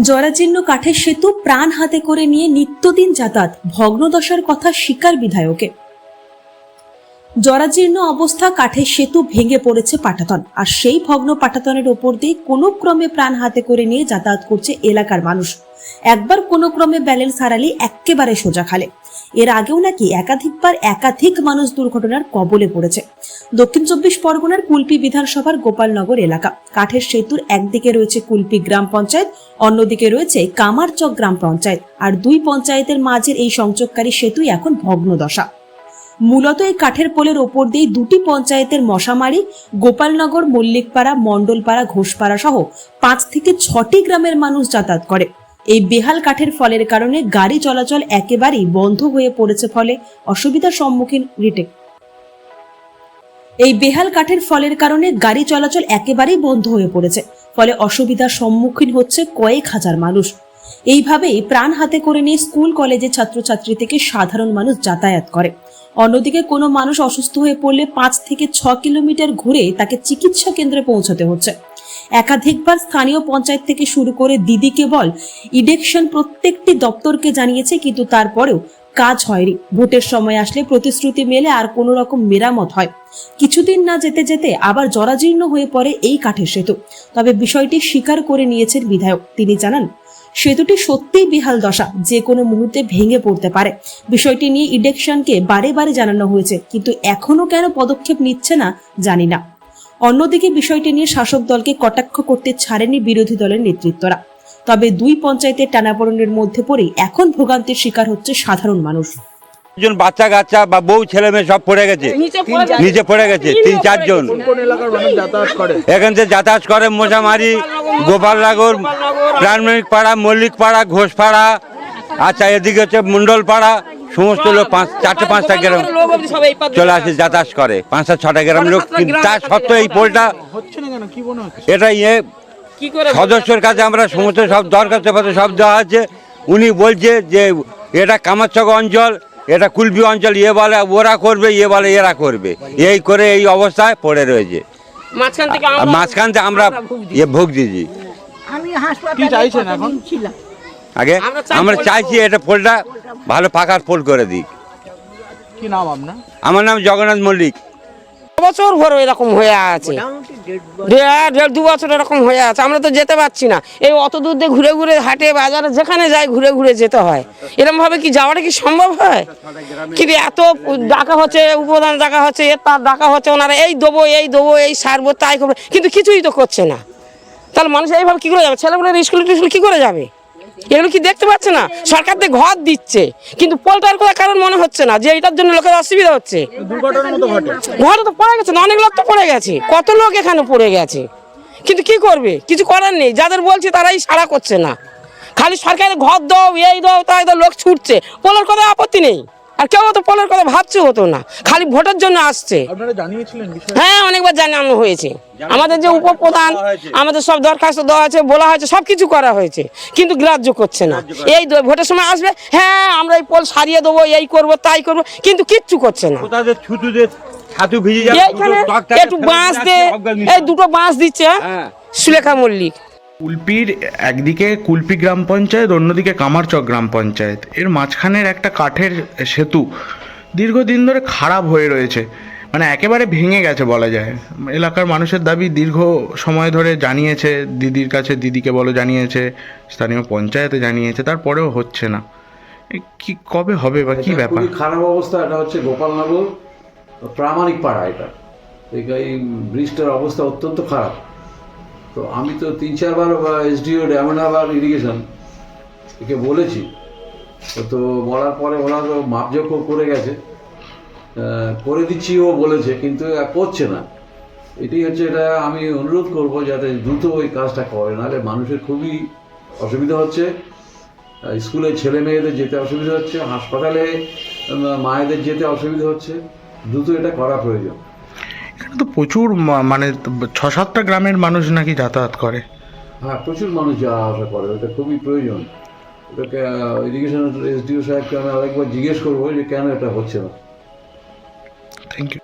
জরাজীর্ণ কাঠের সেতু প্রাণ হাতে করে নিয়ে নিত্যদিন যাতায়াত ভগ্নদশার কথা স্বীকার বিধায়কে। জরাজীর্ণ অবস্থা কাঠের সেতু ভেঙে পড়েছে পাটাতন। আর সেই ভগ্ন পাটাতনের ওপর দিয়ে কোনো ক্রমে প্রাণ হাতে করে নিয়ে যাতায়াত করছে এলাকার মানুষ। একবার কোনো ক্রমে ব্যালেন্স হারালে এক্কেবারে সোজা খালে। এর আগেও নাকি একাধিকবার একাধিক মানুষ দুর্ঘটনার কবলে পড়েছে। দক্ষিণ চব্বিশ পরগনার কুলপি বিধানসভার গোপালনগর এলাকা। কাঠের সেতুর একদিকে রয়েছে কুলপি গ্রাম পঞ্চায়েত, অন্যদিকে রয়েছে কামারচক গ্রাম পঞ্চায়েত। আর দুই পঞ্চায়েতের মাঝের এই সংযোগকারী সেতুই এখন ভগ্নদশা। মূলত এই কাঠের পোলের ওপর দিয়ে দুটি পঞ্চায়েতের মশামারি, গোপালনগর, মল্লিকপাড়া, মণ্ডলপাড়া, ঘোষপাড়া সহ পাঁচ থেকে ছটি গ্রামের মানুষ যাতায়াত করে। এই বেহাল কাঠের ফলের কারণে গাড়ি চলাচল একেবারেই বন্ধ হয়ে পড়েছে ফলে অসুবিধার সম্মুখীন রিটেক। এই বেহাল কাঠের ফলের কারণে গাড়ি চলাচল একেবারেই বন্ধ হয়ে পড়েছে, ফলে অসুবিধার সম্মুখীন হচ্ছে কয়েক হাজার মানুষ। এইভাবেই প্রাণ হাতে করে নিয়ে স্কুল কলেজের ছাত্রছাত্রী থেকে সাধারণ মানুষ যাতায়াত করে। অন্যদিকে কোনো মানুষ অসুস্থ হয়ে পড়লে পাঁচ থেকে ছ কিলোমিটার ঘুরে তাকে চিকিৎসা কেন্দ্রে পৌঁছাতে হচ্ছে। একাধিকবার স্থানীয় পঞ্চায়েত থেকে শুরু করে দিদি কেবল ইডেকশন প্রত্যেকটি দপ্তরকে জানিয়েছে, কিন্তু তারপরেও কাজ হয়নি। ভোটের সময় আসলে প্রতিশ্রুতি মেলে আর কোনো রকম মেরামত হয়। কিছুদিন না যেতে যেতে আবার জরাজীর্ণ হয়ে পড়ে এই কাঠের সেতু। তবে বিষয়টি স্বীকার করে নিয়েছেন বিধায়ক। তিনি জানান, সেতুটি সত্যিই বিহাল দশা, যে কোনো মুহূর্তে ভেঙে পড়তে পারে। বিষয়টি নিয়ে ইডেকশনকে বারে বারে জানানো হয়েছে, কিন্তু এখনও কেন পদক্ষেপ নিচ্ছে না জানি না। অন্যদিকে বিষয়টি নিয়ে শাসক দলকে কটাক্ষ করতে ছাড়েনি বিরোধী দলের নেতৃত্বরা। তবে দুই পঞ্চায়েতের টানাপোড়েনের মধ্যে পড়েই এখন ভোগান্তির শিকার হচ্ছে সাধারণ মানুষ। একজন বাচ্চা কাচ্চা বা বউ ছেলে মেয়ে সব পড়ে গেছে। নিচে পড়ে গেছে তিন চারজন। কোন যাতায়াত করে? এখান থেকে যাতায়াত করে মোজামারি গোপালনগর প্রাণমিক পাড়া মল্লিক পাড়া ঘোষপাড়া আচ্ছা এদিকে হচ্ছে মন্ডল পাড়া সমস্ত লোক পাঁচ চারটে পাঁচটা গ্রাম চলে আসে যাতায়াত করে। পাঁচটা ছটা গ্রাম লোক তার সত্ত্বেও এই পোলটা হচ্ছে না কেন? কি হচ্ছে? এটা ইয়ে সদস্যর কাছে আমরা সমস্ত সব দরখাস্ত পত্র সব দেওয়া আছে। উনি বলছে যে এটা কামারচক অঞ্চল এটা কুলবি অঞ্চল ইয়ে বলে ওরা করবে ইয়ে বলে এরা করবে। এই করে এই অবস্থায় পড়ে রয়েছে। মাঝখান থেকে আর আমরা ইয়ে ভোগ দিয়েছি। আমি কি হাসপাতালে চাইছেন এখন? ছিলাম? আগে আমরা চাইছি এটা পোলটা ভালো পাকার পোল করে দিই কি নাম আপনার? আমার নাম জগন্নাথ মল্লিক। বছর ভর এরকম হয়ে আছে। দেড় দু বছর এরকম হয়ে আছে। আমরা তো যেতে পারছি না। এই অত দূর দিয়ে ঘুরে ঘুরে হাটে বাজারে যেখানে যাই ঘুরে ঘুরে যেতে হয়। এরকম ভাবে কি যাওয়াটা কি সম্ভব হয়? কিন্তু এত ডাকা হচ্ছে উপদান ডাকা হচ্ছে এর তার ডাকা হচ্ছে ওনারা এই দেবো এই দেবো এই সারবো তাই করব। কিন্তু কিছুই তো করছে না। তাহলে মানুষ এইভাবে কি করে যাবে? ছেলেগুলোর স্কুল টিস্কুল কি করে যাবে? এগুলো কি দেখতে পাচ্ছে না? সরকার দিয়ে ঘর দিচ্ছে। কিন্তু পোলটার করার কারণ মনে হচ্ছে না যে এটার জন্য লোকের অসুবিধা হচ্ছে? ঘর ঘরে তো পড়ে গেছে না, অনেক লোক তো পড়ে গেছে। কত লোক এখানে পড়ে গেছে? কিন্তু কি করবে? কিছু করার নেই। যাদের বলছে তারাই সারা করছে না। খালি সরকারের ঘর দাও এই দাও তাই দাও লোক ছুটছে। পোলার কথা আপত্তি নেই। আর কেউ তো পলের কথা ভাবছে হতো না। খালি ভোটের জন্য আসছে। হ্যাঁ অনেকবার জানানো হয়েছে। আমাদের যে উপপ্রধান আমাদের সব দরখাস্ত দেওয়া আছে বলা হয়েছে সব কিছু করা হয়েছে কিন্তু গ্রাহ্য করছে না। এই ভোটের সময় আসবে হ্যাঁ আমরা এই পোল সারিয়ে দেবো এই করব তাই করব কিন্তু কিচ্ছু করছে না। এইখানে একটু বাঁশ দে এই দুটো বাঁশ দিচ্ছে হ্যাঁ। সুলেখা মল্লিক। কুলপির একদিকে কুলপি গ্রাম পঞ্চায়েত অন্যদিকে কামারচক গ্রাম পঞ্চায়েত। এর মাঝখানের একটা কাঠের সেতু দীর্ঘদিন ধরে খারাপ হয়ে রয়েছে। মানে একেবারে ভেঙে গেছে বলা যায়। এলাকার মানুষের দাবি দীর্ঘ সময় ধরে জানিয়েছে দিদির কাছে দিদিকে বলো জানিয়েছে স্থানীয় পঞ্চায়েতে জানিয়েছে তারপরেও হচ্ছে না। কি কবে হবে বা কি ব্যাপার? খারাপ অবস্থা এটা হচ্ছে গোপালনগর প্রামাণিক পাড়া এটা। এই এই ব্রিজটার অবস্থা অত্যন্ত খারাপ। তো আমি তো তিন চারবার এসডিও ড্যামেনাবার ইরিগেশন একে বলেছি। তো- বলার পরে ওরা তো মাপজোক করে গেছে। করে দিচ্ছি, ও বলেছে, কিন্তু করছে না। এটাই হচ্ছে এটা আমি অনুরোধ করব যাতে দ্রুত ওই কাজটা করে, নাহলে মানুষের খুবই অসুবিধা হচ্ছে। স্কুলে ছেলে মেয়েদের যেতে অসুবিধা হচ্ছে, হাসপাতালে মায়েদের যেতে অসুবিধা হচ্ছে। দ্রুত এটা করা প্রয়োজন। এখানে তো প্রচুর মানে ছ সাতটা গ্রামের মানুষ নাকি যাতায়াত করে। হ্যাঁ প্রচুর মানুষ যাওয়া আসা করে ওটা খুবই প্রয়োজন। ওটাকে ইরিগেশন এসডিও সাহেবকে আমি আরেকবার জিজ্ঞেস করব যে কেন এটা হচ্ছে না। Thank you